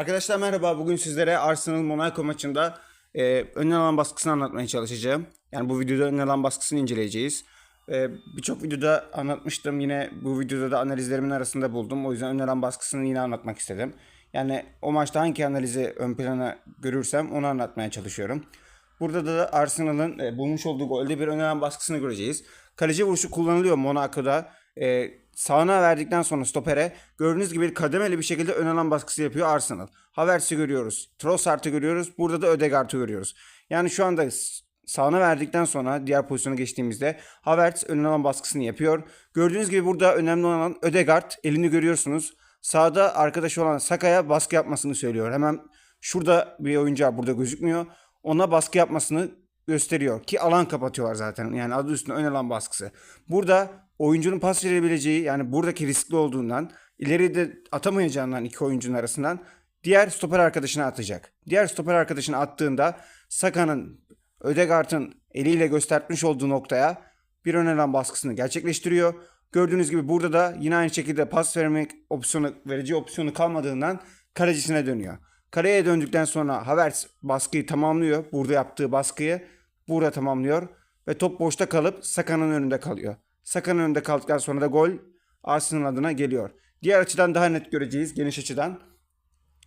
Arkadaşlar merhaba. Bugün sizlere Arsenal Monaco maçında e, ön alan baskısını anlatmaya çalışacağım. Yani bu videoda ön alan baskısını inceleyeceğiz. E, Birçok videoda anlatmıştım. Yine bu videoda da analizlerimin arasında buldum. O yüzden ön alan baskısını yine anlatmak istedim. Yani o maçta hangi analizi ön plana görürsem onu anlatmaya çalışıyorum. Burada da Arsenal'ın e, bulmuş olduğu golde bir ön alan baskısını göreceğiz. Kaleci vuruşu kullanılıyor Monaco'da. E, sağına verdikten sonra stopere gördüğünüz gibi kademeli bir şekilde ön alan baskısı yapıyor Arsenal. Havertz'i görüyoruz. Trossard'ı görüyoruz. Burada da Ödegaard'ı görüyoruz. Yani şu anda sağına verdikten sonra diğer pozisyona geçtiğimizde Havertz ön alan baskısını yapıyor. Gördüğünüz gibi burada önemli olan Ödegaard elini görüyorsunuz. Sağda arkadaşı olan Saka'ya baskı yapmasını söylüyor. Hemen şurada bir oyuncu burada gözükmüyor. Ona baskı yapmasını gösteriyor ki alan kapatıyorlar zaten. Yani adı üstünde ön alan baskısı. Burada oyuncunun pas verebileceği yani buradaki riskli olduğundan ileride atamayacağından iki oyuncunun arasından diğer stoper arkadaşına atacak. Diğer stoper arkadaşına attığında Saka'nın Ödegaard'ın eliyle göstermiş olduğu noktaya bir ön alan baskısını gerçekleştiriyor. Gördüğünüz gibi burada da yine aynı şekilde pas vermek opsiyonu, verici opsiyonu kalmadığından kalecisine dönüyor. Kaleye döndükten sonra Havertz baskıyı tamamlıyor. Burada yaptığı baskıyı burada tamamlıyor. Ve top boşta kalıp Saka'nın önünde kalıyor. Saka'nın önünde kaldıktan sonra da gol Arsenal adına geliyor. Diğer açıdan daha net göreceğiz geniş açıdan.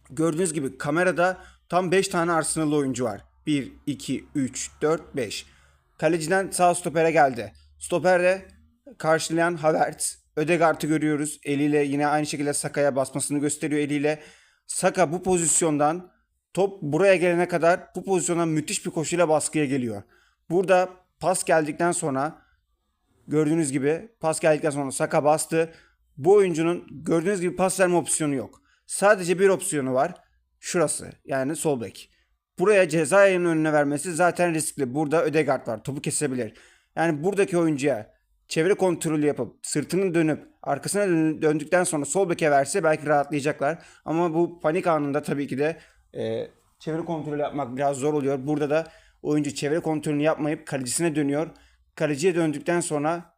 Gördüğünüz gibi kamerada tam 5 tane Arsenal oyuncu var. 1, 2, 3, 4, 5. Kaleciden sağ stopere geldi. Stoperde karşılayan Havertz. Ödegaard'ı görüyoruz. Eliyle yine aynı şekilde Saka'ya basmasını gösteriyor eliyle. Saka bu pozisyondan top buraya gelene kadar bu pozisyona müthiş bir koşuyla baskıya geliyor. Burada pas geldikten sonra Gördüğünüz gibi pas geldikten sonra Saka bastı. Bu oyuncunun gördüğünüz gibi pas verme opsiyonu yok. Sadece bir opsiyonu var. Şurası yani sol bek. Buraya ceza yayının önüne vermesi zaten riskli. Burada Ödegaard var. Topu kesebilir. Yani buradaki oyuncuya çevre kontrolü yapıp sırtını dönüp arkasına dön- döndükten sonra sol beke verse belki rahatlayacaklar. Ama bu panik anında tabii ki de e, çevre kontrolü yapmak biraz zor oluyor. Burada da oyuncu çevre kontrolünü yapmayıp kalecisine dönüyor. Kaleciye döndükten sonra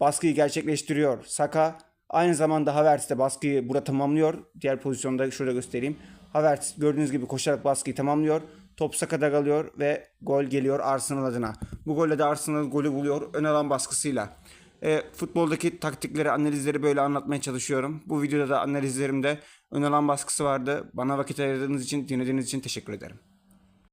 baskıyı gerçekleştiriyor. Saka aynı zamanda Havertz de baskıyı burada tamamlıyor. Diğer pozisyonda şurada göstereyim. Havertz gördüğünüz gibi koşarak baskıyı tamamlıyor. Top Saka'da kalıyor ve gol geliyor Arsenal adına. Bu golle de Arsenal golü buluyor ön alan baskısıyla. E, futboldaki taktikleri, analizleri böyle anlatmaya çalışıyorum. Bu videoda da analizlerimde ön alan baskısı vardı. Bana vakit ayırdığınız için, dinlediğiniz için teşekkür ederim.